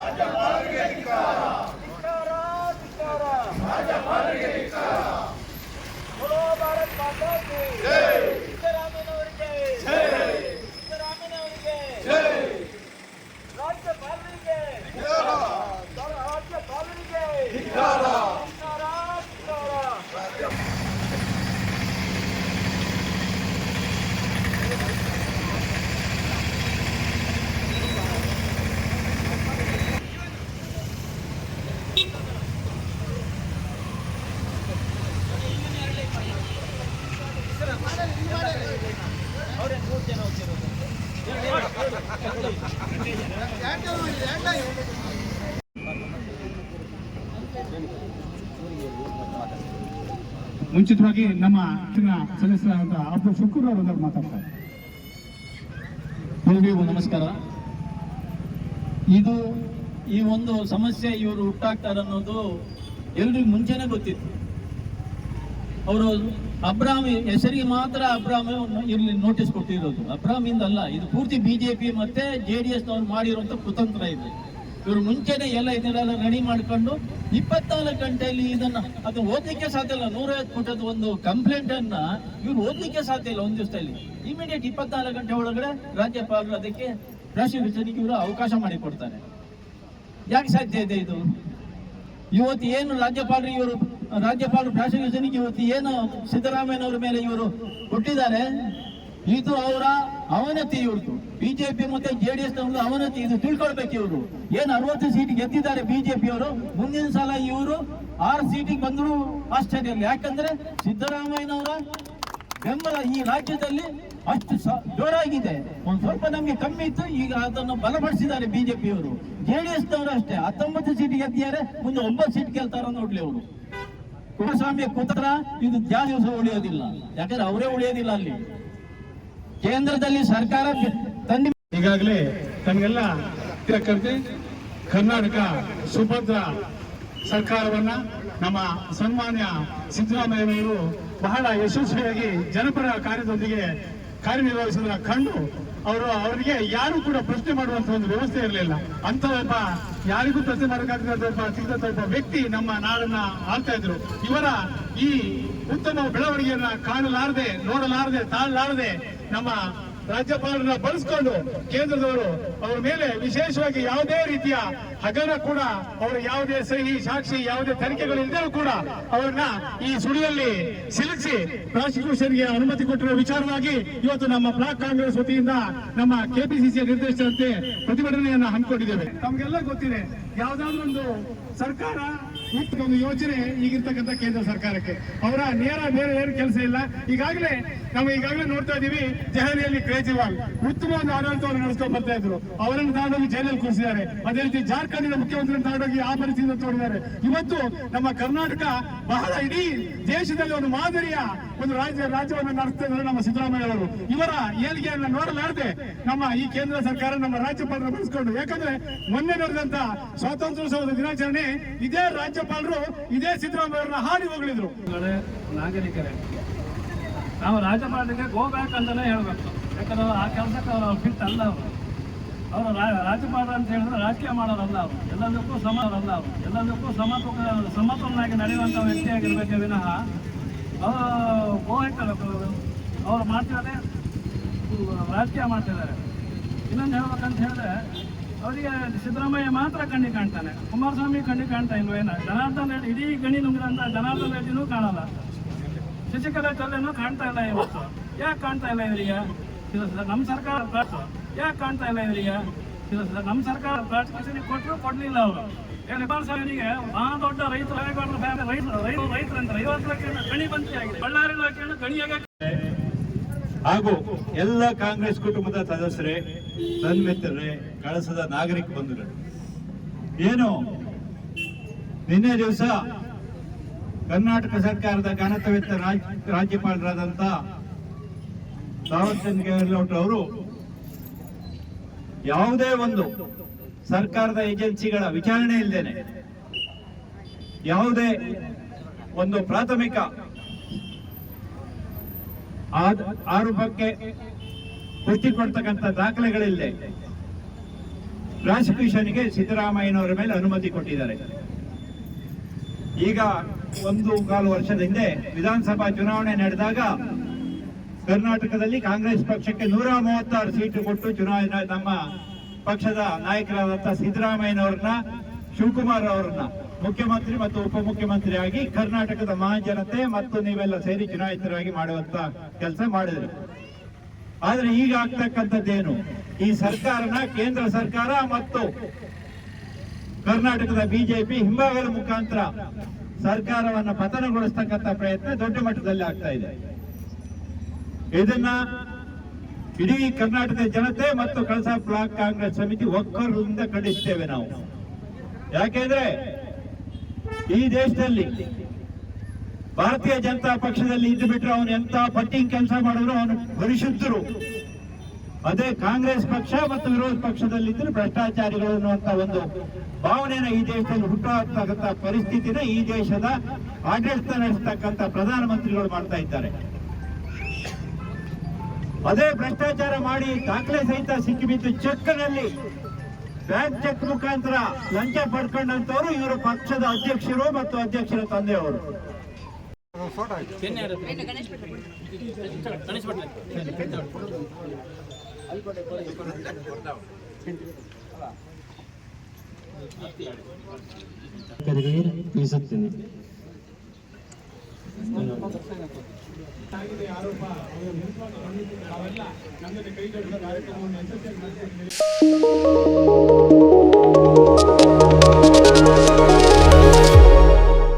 Aja Margetica! ಮುಂಚಿತವಾಗಿ ನಮ್ಮ ಹೆಚ್ಚಿನ ಸದಸ್ಯರಾದ ಅಬ್ದುಲ್ ಶುಕ್ರ್ ಅವರು ಮಾತಾಡ್ತಾರೆ. ಎಲ್ರಿಗೂ ನಮಸ್ಕಾರ. ಇದು ಈ ಒಂದು ಸಮಸ್ಯೆ ಇವರು ಹುಟ್ಟಾಕ್ತಾರೆ ಅನ್ನೋದು ಎಲ್ರಿಗೂ ಮುಂಚೆನೆ ಗೊತ್ತಿತ್ತು. ಅವರು ಅಬ್ರಾಮ್, ಹೆಸರಿಗೆ ಮಾತ್ರ ಅಬ್ರಾಮ್ ಇಲ್ಲಿ ನೋಟಿಸ್ ಕೊಟ್ಟಿರೋದು. ಅಬ್ರಾಮ್ ಇಂದಲ್ಲ ಇದು ಪೂರ್ತಿ ಬಿಜೆಪಿ ಮತ್ತೆ ಜೆ ಡಿ ಎಸ್ ನವರು ಮಾಡಿರುವಂತ ಕುತಂತ್ರ ಇದೆ. ಇವರು ಮುಂಚೆನೆ ಎಲ್ಲ ಇದನ್ನೆಲ್ಲ ರೆಡಿ ಮಾಡ್ಕೊಂಡು ಇಪ್ಪತ್ನಾಲ್ಕು ಗಂಟೆಯಲ್ಲಿ ಇದನ್ನ ಅದು ಓದಲಿಕ್ಕೆ ಸಾಧ್ಯ ಇಲ್ಲ. ನೂರೈವತ್ತು ಪುಟದ ಒಂದು ಕಂಪ್ಲೇಂಟ್ ಅನ್ನ ಇವ್ರು ಓದಲಿಕ್ಕೆ ಸಾಧ್ಯ ಇಲ್ಲ ಒಂದು ದಿವಸದಲ್ಲಿ. ಇಮಿಡಿಯೇಟ್ ಇಪ್ಪತ್ನಾಲ್ಕು ಗಂಟೆ ಒಳಗಡೆ ರಾಜ್ಯಪಾಲರು ಅದಕ್ಕೆ ಪ್ರಾಸಿಕ್ಯೂಷನ್ಗೆ ಇವರು ಅವಕಾಶ ಮಾಡಿಕೊಡ್ತಾರೆ. ಯಾಕೆ ಸಾಧ್ಯ ಇದೆ ಇದು? ಇವತ್ತು ಏನು ರಾಜ್ಯಪಾಲರು ಇವರು ರಾಜ್ಯಪಾಲರು ಪ್ರಾಸಿಕ್ಯೂಷನ್ಗೆ ಇವತ್ತು ಏನು ಸಿದ್ದರಾಮಯ್ಯನವರ ಮೇಲೆ ಇವರು ಕೊಟ್ಟಿದ್ದಾರೆ, ಇದು ಅವರ ಅವನತಿ ಇವ್ರದ್ದು. ಬಿಜೆಪಿ ಮತ್ತೆ ಡಿ ಎಸ್ ಅವನತಿ, ಇದು ತಿಳ್ಕೊಳ್ಬೇಕು ಇವರು. ಏನು ಅರವತ್ತು ಸೀಟ್ ಗೆದ್ದಿದ್ದಾರೆ ಬಿಜೆಪಿ ಅವರು, ಮುಂದಿನ ಸಲ ಇವರು ಆರು ಸೀಟಿಗೆ ಬಂದರೂ ಆಶ್ಚರ್ಯ ಇಲ್ಲ. ಯಾಕಂದ್ರೆ ಸಿದ್ದರಾಮಯ್ಯನವರ ಬೆಂಬಲ ಈ ರಾಜ್ಯದಲ್ಲಿ ಅಷ್ಟು ಜೋರಾಗಿದೆ. ಒಂದು ಸ್ವಲ್ಪ ನಮಗೆ ಕಮ್ಮಿ ಇತ್ತು, ಈಗ ಅದನ್ನು ಬಲಪಡಿಸಿದ್ದಾರೆ ಬಿಜೆಪಿಯವರು. ಡಿ ನವರು ಅಷ್ಟೇ, ಹತ್ತೊಂಬತ್ತು ಸೀಟ್ ಗೆದ್ದಿದ್ದಾರೆ, ಮುಂದೆ ಒಂಬತ್ತು ಸೀಟ್ ಗೆಲ್ತಾರ ನೋಡ್ಲಿ ಅವರು ಕುಮಾರಸ್ವಾಮಿ ಕೂತರ ಇದು ಜಾ ದಿವಸ ಉಳಿಯೋದಿಲ್ಲ. ಯಾಕಂದ್ರೆ ಅವರೇ ಉಳಿಯೋದಿಲ್ಲ ಅಲ್ಲಿ. ಕೇಂದ್ರದಲ್ಲಿ ಸರ್ಕಾರ ತಂದಿ ಈಗಾಗಲೇ ಕರೆದಿ ಕರ್ನಾಟಕ ಸುಭದ್ರ ಸರ್ಕಾರವನ್ನ ನಮ್ಮ ಸನ್ಮಾನ್ಯ ಸಿದ್ದರಾಮಯ್ಯನವರು ಬಹಳ ಯಶಸ್ವಿಯಾಗಿ ಜನಪರ ಕಾರ್ಯದೊಂದಿಗೆ ಕಾರ್ಯನಿರ್ವಹಿಸೋದನ್ನ ಕಂಡು ಅವರು ಅವರಿಗೆ ಯಾರು ಕೂಡ ಪ್ರಶ್ನೆ ಮಾಡುವಂತ ಒಂದು ವ್ಯವಸ್ಥೆ ಇರಲಿಲ್ಲ. ಅಂತ ಒಬ್ಬ ಯಾರಿಗೂ ಪ್ರಶ್ನೆ ಮಾಡೋಕ್ಕಾಗದ ಒಬ್ಬ ಒಬ್ಬ ವ್ಯಕ್ತಿ ನಮ್ಮ ನಾಡನ್ನ ಆಳ್ತಾ ಇದ್ರು. ಇವರ ಈ ಉತ್ತಮ ಬೆಳವಣಿಗೆಯನ್ನ ಕಾಣಲಾರದೆ, ನೋಡಲಾರದೆ, ತಾಳಲಾರದೆ ನಮ್ಮ ರಾಜ್ಯಪಾಲರನ್ನ ಬಳಸ್ಕೊಂಡು ಕೇಂದ್ರದವರು ಅವರ ಮೇಲೆ ವಿಶೇಷವಾಗಿ ಯಾವುದೇ ರೀತಿಯ ಹಗರಣ ಕೂಡ, ಅವರ ಯಾವುದೇ ಸಹಿ, ಸಾಕ್ಷಿ, ಯಾವುದೇ ತನಿಖೆಗಳು ಇದ್ದರೂ ಕೂಡ ಅವರನ್ನ ಈ ಸುಳಿಯಲ್ಲಿ ಸಿಲುಕಿಸಿ ಪ್ರಾಸಿಕ್ಯೂಷನ್ಗೆ ಅನುಮತಿ ಕೊಟ್ಟಿರುವ ವಿಚಾರವಾಗಿ ಇವತ್ತು ನಮ್ಮ ಬ್ಲಾಕ್ ಕಾಂಗ್ರೆಸ್ ವತಿಯಿಂದ ನಮ್ಮ ಕೆಪಿಸಿಸಿಯ ನಿರ್ದೇಶನದಂತೆ ಪ್ರತಿಭಟನೆಯನ್ನ ಹಮ್ಮಿಕೊಂಡಿದ್ದೇವೆ. ತಮಗೆಲ್ಲ ಗೊತ್ತಿದೆ ಯಾವುದಾದ್ರೊಂದು ಸರ್ಕಾರ ಒಂದು ಯೋಜನೆ ಈಗಿರ್ತಕ್ಕಂಥ ಕೇಂದ್ರ ಸರ್ಕಾರಕ್ಕೆ. ಅವರ ನೇರ ಬೇರೆ ಏನು ಕೆಲಸ ಇಲ್ಲ. ಈಗಾಗಲೇ ನಾವು ಈಗಾಗಲೇ ನೋಡ್ತಾ ಇದೀವಿ, ದೆಹಲಿಯಲ್ಲಿ ಕೇಜ್ರಿವಾಲ್ ಒಂದು ಆಡಳಿತವನ್ನು ನಡೆಸ್ಕೊಂಡು ಬರ್ತಾ ಇದ್ರು. ಅವರನ್ನು ತಗೊಂಡೋಗಿ ಜೈಲಲ್ಲಿ ಕೂರಿಸಿದ್ದಾರೆ. ಅದೇ ರೀತಿ ಜಾರ್ಖಂಡಿನ ಮುಖ್ಯಮಂತ್ರಿ ತಗೊಂಡೋಗಿ ಆ ಪರಿಸ್ಥಿತಿಯನ್ನು ತೋರಿದ್ದಾರೆ. ಇವತ್ತು ನಮ್ಮ ಕರ್ನಾಟಕ ಬಹಳ ಇಡೀ ದೇಶದಲ್ಲಿ ಒಂದು ಮಾದರಿಯ ಒಂದು ರಾಜ್ಯ ರಾಜ್ಯವನ್ನು ನಡೆಸ್ತಾ ನಮ್ಮ ಸಿದ್ದರಾಮಯ್ಯ ಅವರು. ಇವರ ಏಳಿಗೆಯನ್ನು ನೋಡಲಾರದೆ ನಮ್ಮ ಈ ಕೇಂದ್ರ ಸರ್ಕಾರ ನಮ್ಮ ರಾಜ್ಯಪಾಲರು ಬಳಸ್ಕೊಂಡು. ಯಾಕಂದ್ರೆ ಮೊನ್ನೆ ನಡೆದಂತ ಸ್ವಾತಂತ್ರ್ಯೋತ್ಸವದ ದಿನಾಚರಣೆ ಇದೇ ರಾಜ್ಯಪಾಲರು, ಇದೇ ಸಿದ್ದರಾಮಯ್ಯ ಅವರನ್ನ ಹಾಡಿ ಹೋಗಳಿದ್ರು. ನಾಗರಿಕರೇ, ನಾವು ರಾಜ್ಯಪಾಲರಿಗೆ ಗೋ ಬ್ಯಾಕ್ ಅಂತಾನೆ ಹೇಳ್ಬೇಕು. ಯಾಕಂದ್ರೆ ಆ ಕೆಲಸಕ್ಕೆ ಅವರು ಫಿಟ್ ಅಲ್ಲ ಅವರು. ಅವರು ರಾಜ್ಯಪಾಲರು ಅಂತ ಹೇಳಿದ್ರೆ ರಾಜಕೀಯ ಮಾಡೋರಲ್ಲ ಅವರು. ಎಲ್ಲದಕ್ಕೂ ಸಮ ಅವರು. ಎಲ್ಲದಕ್ಕೂ ಸಮತೋಲ ಸಮತೋಲನಾಗಿ ನಡೆಯುವಂಥ ವ್ಯಕ್ತಿಯಾಗಿರ್ಬೇಕೇ ವಿನಃ ಗೋ ಅವ್ರು. ಮಾಡ್ತಿದ್ದಾರೆ ರಾಜಕೀಯ ಮಾಡ್ತಿದ್ದಾರೆ. ಇನ್ನೊಂದು ಹೇಳ್ಬೇಕಂತ ಹೇಳಿದ್ರೆ, ಅವರಿಗೆ ಸಿದ್ದರಾಮಯ್ಯ ಮಾತ್ರ ಕಣ್ಣಿ ಕಾಣ್ತಾನೆ. ಕುಮಾರಸ್ವಾಮಿ ಕಣ್ಣಿ ಕಾಣ್ತಾ ಇಲ್ವೇನ ಜನಾರ್ದನ್ ರೆಡ್ಡಿ, ಇಡೀ ಗಣಿ ನುಂಗಿದಂತ ಜನಾರ್ದನ್ ರೆಡ್ಡಿನೂ ಕಾಣಲ್ಲ. ಶಶಿಕಲಾ ಚಲ್ಲೆನೂ ಕಾಣ್ತಾ ಇಲ್ಲ ಇವತ್ತು. ಯಾಕೆ ಕಾಣ್ತಾ ಇಲ್ಲ ಇವರಿಗೆ? ನಮ್ಮ ಸರ್ಕಾರ ಯಾಕೆ ಕಾಣ್ತಾ ಇಲ್ಲ ಇವರಿಗೆ? ನಮ್ಮ ಸರ್ಕಾರ ಕೊಟ್ಟರು ಕೊಡ್ಲಿಲ್ಲ ಅವರು. ಕುಮಾರಸ್ವಾಮಿಗೆ ಆ ದೊಡ್ಡ ರೈತರು ರೈತರು ರೈತರು ರೈತರಂದ್ರೆ ಐವತ್ತು ಲಕ್ಷ ಗಣಿ ಬಂತಿ ಆಗಿದೆ ಬಳ್ಳಾರಿ ಇಲಾಖೆಯನ್ನು ಗಣಿಯಾಗ ಹಾಗೂ ಎಲ್ಲ ಕಾಂಗ್ರೆಸ್ ಕುಟುಂಬದ ಸದಸ್ಯರೇ ಸನ್ಮಿತ್ರರೇ ಕಳಸದ ನಾಗರಿಕ ಬಂಧುಗಳು. ಏನು? ನಿನ್ನೆ ದಿವಸ ಕರ್ನಾಟಕ ಸರ್ಕಾರದ ಘನತವೆತ್ತ ರಾಜ್ ರಾಜ್ಯಪಾಲರಾದಂತ ತಾವರ್ಚಂದ್ ಗೆಹ್ಲೋಟ್ ಅವರು ಯಾವುದೇ ಒಂದು ಸರ್ಕಾರದ ಏಜೆನ್ಸಿಗಳ ವಿಚಾರಣೆ ಇಲ್ಲದೇನೆ ಯಾವುದೇ ಒಂದು ಪ್ರಾಥಮಿಕ ಆರೋಪಕ್ಕೆ ಪುಷ್ಟಿ ಕೊಡ್ತಕ್ಕಂಥ ದಾಖಲೆಗಳಿಲ್ಲದೆ ಪ್ರಾಸಿಕ್ಯೂಷನ್ಗೆ ಸಿದ್ದರಾಮಯ್ಯನವರ ಮೇಲೆ ಅನುಮತಿ ಕೊಟ್ಟಿದ್ದಾರೆ. ಈಗ ಒಂದು ಕಾಲು ವರ್ಷದ ಹಿಂದೆ ವಿಧಾನಸಭಾ ಚುನಾವಣೆ ನಡೆದಾಗ ಕರ್ನಾಟಕದಲ್ಲಿ ಕಾಂಗ್ರೆಸ್ ಪಕ್ಷಕ್ಕೆ ನೂರ ಮೂವತ್ತಾರು ಸೀಟು ಕೊಟ್ಟು ಚುನಾವಣೆ ನಮ್ಮ ಪಕ್ಷದ ನಾಯಕರಾದಂತಹ ಸಿದ್ದರಾಮಯ್ಯನವ್ರನ್ನ, ಶಿವಕುಮಾರ್ ಅವರನ್ನ ಮುಖ್ಯಮಂತ್ರಿ ಮತ್ತು ಉಪಮುಖ್ಯಮಂತ್ರಿಯಾಗಿ ಕರ್ನಾಟಕದ ಮಹಾಜನತೆ ಮತ್ತು ನೀವೆಲ್ಲ ಸೇರಿ ಚುನಾಯಿತರಾಗಿ ಮಾಡುವಂತ ಕೆಲಸ ಮಾಡಿದ್ರು. ಆದ್ರೆ ಈಗ ಆಗ್ತಕ್ಕಂಥದ್ದೇನು? ಈ ಸರ್ಕಾರನ ಕೇಂದ್ರ ಸರ್ಕಾರ ಮತ್ತು ಕರ್ನಾಟಕದ ಬಿಜೆಪಿ ಹಿಂಭಾಗದ ಮುಖಾಂತರ ಸರ್ಕಾರವನ್ನು ಪತನಗೊಳಿಸ್ತಕ್ಕಂಥ ಪ್ರಯತ್ನ ದೊಡ್ಡ ಮಟ್ಟದಲ್ಲಿ ಆಗ್ತಾ ಇದೆ. ಇದನ್ನ ಇಡೀ ಕರ್ನಾಟಕದ ಜನತೆ ಮತ್ತು ಕಳಸಾ ಬ್ಲಾಕ್ ಕಾಂಗ್ರೆಸ್ ಸಮಿತಿ ಒಕ್ಕರಿಂದ ಖಂಡಿಸ್ತೇವೆ ನಾವು. ಯಾಕೆಂದ್ರೆ ಈ ದೇಶದಲ್ಲಿ ಭಾರತೀಯ ಜನತಾ ಪಕ್ಷದಲ್ಲಿ ಇದ್ದು ಬಿಟ್ಟರೆ ಅವನು ಎಂತ ಪಟ್ಟಿಂಗ್ ಕೆಲಸ ಮಾಡಿದ್ರು ಅವನು ಪರಿಶುದ್ಧರು. ಅದೇ ಕಾಂಗ್ರೆಸ್ ಪಕ್ಷ ಮತ್ತು ವಿರೋಧ ಪಕ್ಷದಲ್ಲಿ ಇದ್ರೆ ಭ್ರಷ್ಟಾಚಾರಿಗಳು ಅನ್ನುವಂತ ಒಂದು ಭಾವನೆನ ಈ ದೇಶದಲ್ಲಿ ಹುಟ್ಟುಹಾಕ್ತಕ್ಕಂಥ ಪರಿಸ್ಥಿತಿನ ಈ ದೇಶದ ಆಡಳಿತ ನಡೆಸ್ತಕ್ಕಂಥ ಪ್ರಧಾನಮಂತ್ರಿಗಳು ಮಾಡ್ತಾ ಇದ್ದಾರೆ. ಅದೇ ಭ್ರಷ್ಟಾಚಾರ ಮಾಡಿ ದಾಖಲೆ ಸಹಿತ ಸಿಕ್ಕಿಬಿದ್ದು ಚೆಕ್ನಲ್ಲಿ ಬ್ಯಾಂಕ್ ಚೆಕ್ ಮುಖಾಂತರ ಲಂಚ ಪಡ್ಕೊಂಡಂತವರು ಇವರು ಪಕ್ಷದ ಅಧ್ಯಕ್ಷರು ಮತ್ತು ಅಧ್ಯಕ್ಷರ ತಂದೆಯವರು. ತಿಳಿಸುತ್ತೇನೆ ಆರೋಪ ಅವರ ನಿರ್ಮಾಣ ನಾವೆಲ್ಲ ನಮ್ಮಲ್ಲಿ ಕೈ ದೊಡ್ಡ ಕಾರ್ಯಕ್ರಮವನ್ನು ಯಶಸ್ವಿಯಾಗಿ.